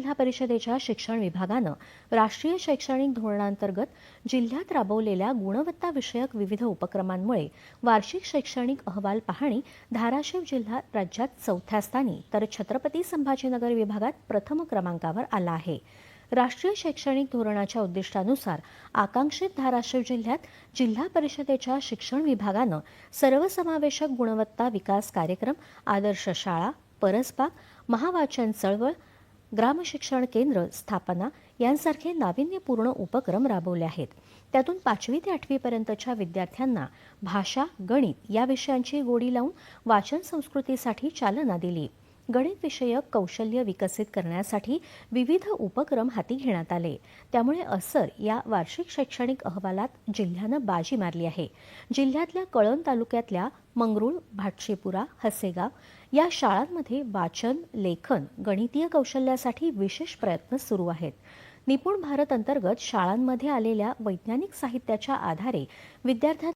जिल्हा परिषदेच्या शिक्षण विभागानं राष्ट्रीय शैक्षणिक धोरणांतर्गत जिल्ह्यात राबवलेल्या गुणवत्ता विषयक विविध उपक्रमांमुळे वार्षिक शैक्षणिक अहवाल पाहणी धाराशिव जिल्हा राज्यात चौथ्या स्थानी तर छत्रपती संभाजीनगर विभागात प्रथम क्रमांकावर आला आहे. राष्ट्रीय शैक्षणिक धोरणाच्या उद्दिष्टानुसार आकांक्षित धाराशिव जिल्ह्यात जिल्हा परिषदेच्या शिक्षण विभागानं सर्वसमावेशक गुणवत्ता विकास कार्यक्रम आदर्श शाळा परसबाग महावाचन चळवळ ग्रामशिक्षण केंद्र स्थापना यांसारखे नाविन्यपूर्ण उपक्रम राबवले आहेत. त्यातून पाचवी ते आठवीपर्यंतच्या विद्यार्थ्यांना भाषा गणित या विषयांची गोडी लावून वाचन संस्कृतीसाठी चालना दिली. गणित विषयक कौशल्य विकसित करण्यासाठी विविध उपक्रम हाती घेण्यात आले. त्यामुळे असर या वार्षिक शैक्षणिक अहवालात जिल्ह्यानं बाजी मारली आहे. जिल्ह्यातल्या कळण तालुक्यातल्या मंगरुळ भाटशेपुरा हसेगाव या शाळांमध्ये वाचन लेखन गणितीय कौशल्यासाठी विशेष प्रयत्न सुरू आहेत. निपुण भारत अंतर्गत शाळांमध्ये आलेल्या वैज्ञानिक साहित्याच्या आधारे विद्यार्थ्यांना